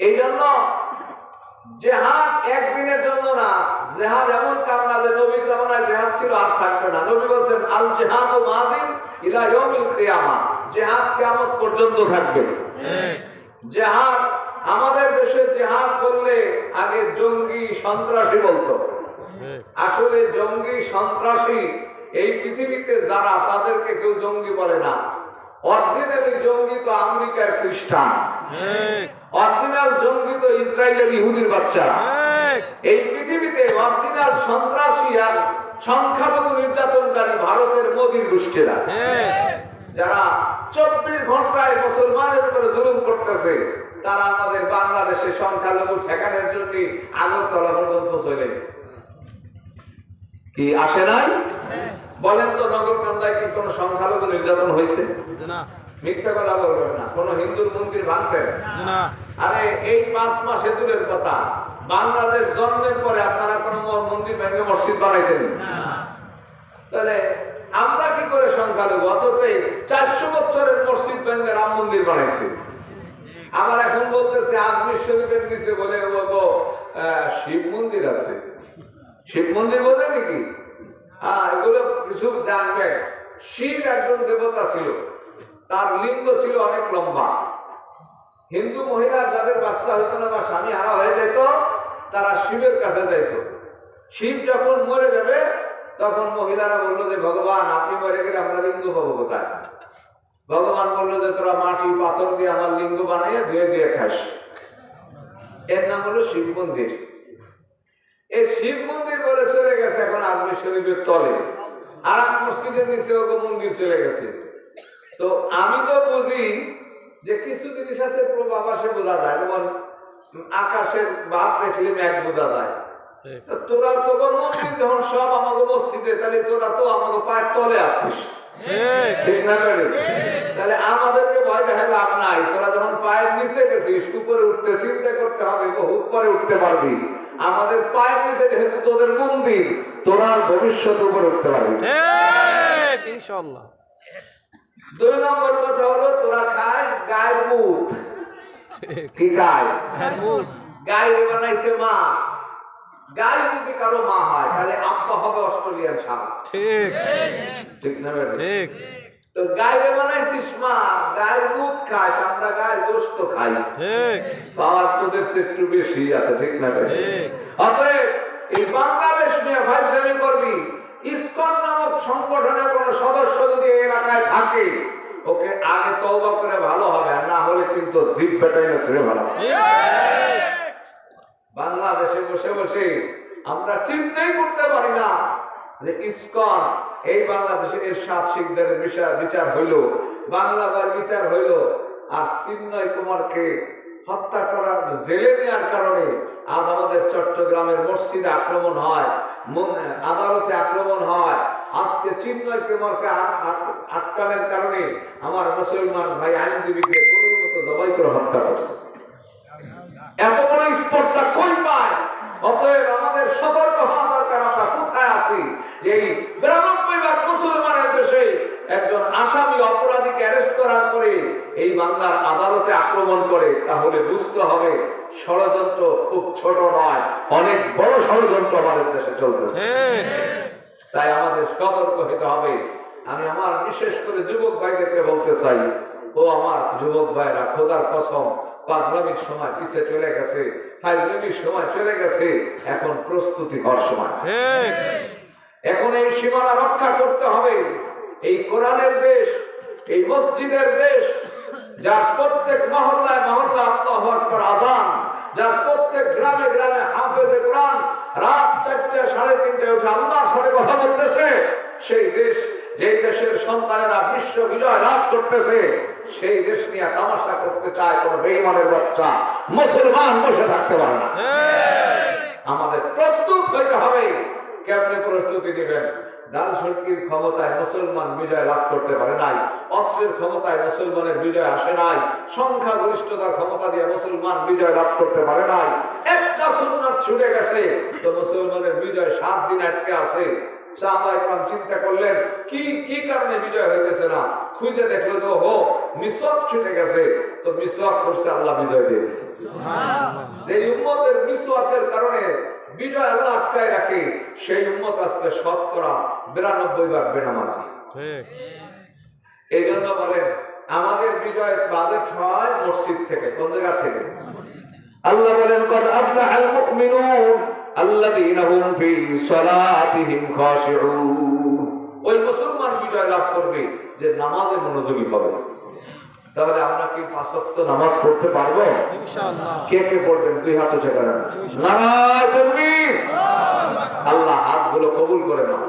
এই জন্য জেহাদ একদিনের জন্য না, জেহাদ এমন কাম না যে নবীর জামানায় জেহাদ ছিল আর থাকবে না। নবী বলছেন, আল জেহাদ ও ইলা জেহাদ কিয়ামত পর্যন্ত থাকবে। জেহাদ, আমাদের দেশে জেহাদ করলে আগে জঙ্গি সন্ত্রাসী বলতো। আসলে জঙ্গি সন্ত্রাসী এই পৃথিবীতে যারা, তাদেরকে কেউ জঙ্গি বলে না। অরিজিনালি জঙ্গি তো আমেরিকার খ্রিস্টান। অরিজিনাল জঙ্গি তো ইসরায়েলের ইহুদির বাচ্চা। এই পৃথিবীতে অরিজিনাল সন্ত্রাসী আর সংখ্যালঘু নির্যাতনকারী ভারতের মোদীর গোষ্ঠীরা। যারা চব্বিশ ঘন্টায় মুসলমানের উপরে জুলুম করতেছে তারা আমাদের বাংলাদেশে সংখ্যালঘু ঠেকানোর জন্য আগরতলা পর্যন্ত চলেছে। কি আসে নাই? বলেন তো নগরকান্দায় কি কোনো সংখ্যালঘু নির্যাতন হয়েছে? মিথ্যা কথা বলবেন না। কোন হিন্দুর মন্দির ভাঙছে? আরে এই পাঁচ মাসে দূরের কথা। বাংলাদেশ জন্মের পরে আপনারা কোন মন্দির ভেঙে মসজিদ বানাইছেন? তাহলে আমরা কি করে সংখ্যালঘু? অথচ চারশো বছরের মসজিদ ভেঙে রাম মন্দির বানাইছে। আবার এখন বলতেছে আজমির শরীফের নিচে বলে শিব মন্দির আছে। শিব মন্দির বোঝেন নাকি? হ্যাঁ এগুলো কিছু জানবেন। শিব একজন দেবতা ছিল। তার লিঙ্গ ছিল অনেক লম্বা। হিন্দু মহিলা যাদের বাচ্চা হইতো না বা স্বামী হারা হয়ে যেত তারা শিবের কাছে যাইত। শিব যখন মরে যাবে, তখন মহিলারা বলল যে, ভগবান, আপনি মরে গেলে আমরা লিঙ্গ পাবো কোথায়? ভগবান বলল যে, তোরা মাটি, পাথর দিয়ে আমার লিঙ্গ বানিয়ে ধুয়ে দিয়ে খাস। এর নাম হলো শিব মন্দির। এই শিব মন্দির বলে চলে গেছে এখন আজমির শরীফের তলে। আর এক মসজিদের নিচে ওকে মন্দির চলে গেছে। তো আমি তো বুঝি যে কিছু জিনিস আছে প্রভাবাসে বোঝা যায় যেমন আকাশের ভাব দেখলে মেঘ বোঝা যায়। তোরা তো মন্দির যখন সব আমাকে মসজিদে তাহলে তোরা তো আমাকে পায়ের তলে আসিস ঠিক না তাহলে আমাদেরকে ভয় দেখা লাভ নাই। তোরা যখন পায়ের নিচে গেছিস উপরে উঠতে চিন্তা করতে হবে বহু উপরে উঠতে পারবি। আমাদের পায়ের নিচে যেহেতু তোদের মন্দির তোরা আর ভবিষ্যতে উপরে উঠতে পারবি ইনশাল্লাহ দুই নম্বর কথা হলো তোরা খাস গায়ের মুখ। কি গায় গায়ে বানাইছে মা। গায়ে যদি কারও মা হয় তাহলে আব্বা হবে অস্ট্রেলিয়ান ছাড়া ঠিক। ঠিক না? ঠিক। তো গায়ে বানাইছিস মা গায়ের মুখ খাস আমরা গায়ের গোস্ত খাই। ঠিক। পাওয়ার তোদের একটু বেশি আছে ঠিক না? ঠিক। অতএব এই বাংলাদেশ নিয়ে ফাইজলামি করবি। ইস্কন নামক সংগঠনের কোন সদস্য যদি এই এলাকায় থাকে, ওকে আগে তওবা করে ভালো হবে না হলে কিন্তু জিপ বেটাই না ভালো বাংলাদেশে বসে বসে আমরা চিন্তাই করতে পারি না যে ইস্কন, এই বাংলাদেশে এর সাত শিখদের বিচার বিচার হইল বাংলাবার বিচার হইল, আর চিন্ময় কুমারকে হত্যা করার জেলে নেওয়ার কারণে আজ আমাদের চট্টগ্রামের মসজিদে আক্রমণ হয় আদালতে আক্রমণ হয়। আজকে চিন্ময় কুমারকে আ- আ- আটকানোর কারণে আমার মুসলমান ভাই আইনজীবীকে গরুর মতো জবাই করে হত্যা করছে। এত বড় স্পর্ধা কই পায়? অতএব আমাদের সতর্ক হওয়া দরকার, আমরা কোথায় আছি? এই বিরানব্বই ভাগ মুসলমানের দেশে একজন আসামি অপরাধীকে অ্যারেস্ট করার পরে এই বাংলার আদালতে আক্রমণ করে তাহলে বুঝতে হবে ষড়যন্ত্র খুব ছোট নয় অনেক বড় ষড়যন্ত্র আমাদের দেশে চলতেছে। তাই আমাদের সতর্ক হতে হবে। আমি আমার বিশেষ করে যুবক ভাইদেরকে বলতে চাই ও আমার যুবক ভাইরা খোদার কসম পাগলামির সময় পিছে চলে গেছে ফাইজলামির সময় চলে গেছে এখন প্রস্তুতি হওয়ার সময়। এখন এই সীমানা রক্ষা করতে হবে। এই কোরআনের দেশ এই মসজিদের দেশ যার প্রত্যেক মহল্লায় মহল্লা আল্লাহু আকবার আজান যার প্রত্যেক গ্রামে গ্রামে হাফেজে কোরআন রাত চারটে সাড়ে তিনটে উঠে আল্লাহর সাথে কথা বলতেছে। সেই দেশ যেই দেশের সন্তানেরা বিশ্ব বিজয় লাভ করতেছে সেই দেশ নিয়ে তামাশা করতে চায় কোন বেইমানের বাচ্চা। মুসলমান বসে থাকতে পারে না। আমাদের প্রস্তুত হইতে হবে। কেমনে প্রস্তুতি দিবেন ডাল সরকির ক্ষমতায় মুসলমান বিজয় লাভ করতে পারে নাই অস্ত্রের ক্ষমতায় মুসলমানের বিজয় আসে নাই সংখ্যা গরিষ্ঠতার ক্ষমতা দিয়ে মুসলমান বিজয় লাভ করতে পারে নাই একটা সুন্নাত ছুটে গেছে তো মুসলমানের বিজয় সাত দিন আটকে আছে। সাহাবায়ে চিন্তা করলেন কি কি কারণে বিজয় হইতেছে না? খুঁজে দেখল যে হো মিসক ছুটে গেছে তো মিসওয়াক করছে আল্লাহ বিজয় দিয়েছে। যে উম্মতের মিসওয়াকের কারণে বিজয় আল্লাহ আটকায় রাখে সেই আজকে শতকরা বিরানব্বই ভাগ বেনামাজি। এই জন্য বলেন আমাদের বিজয়ের বাজেট হয় মসজিদ থেকে কোন জায়গা থেকে? আল্লাহ বলেন কদ আফলাহাল মুমিনুন আল্লাযীনা হুম ফি সালাতিহিম খাশিউন। ওই মুসলমান বিজয় লাভ করবে যে নামাজে মনোযোগী হবে। তাহলে আমরা কি পাঁচ ওয়াক্ত নামাজ পড়তে পারব? ইনশাআল্লাহ। কে কে পড়বেন? দুই হাতে চেকারেন নারায় তাকবীর। আল্লাহ হাতগুলো কবুল করে নাও।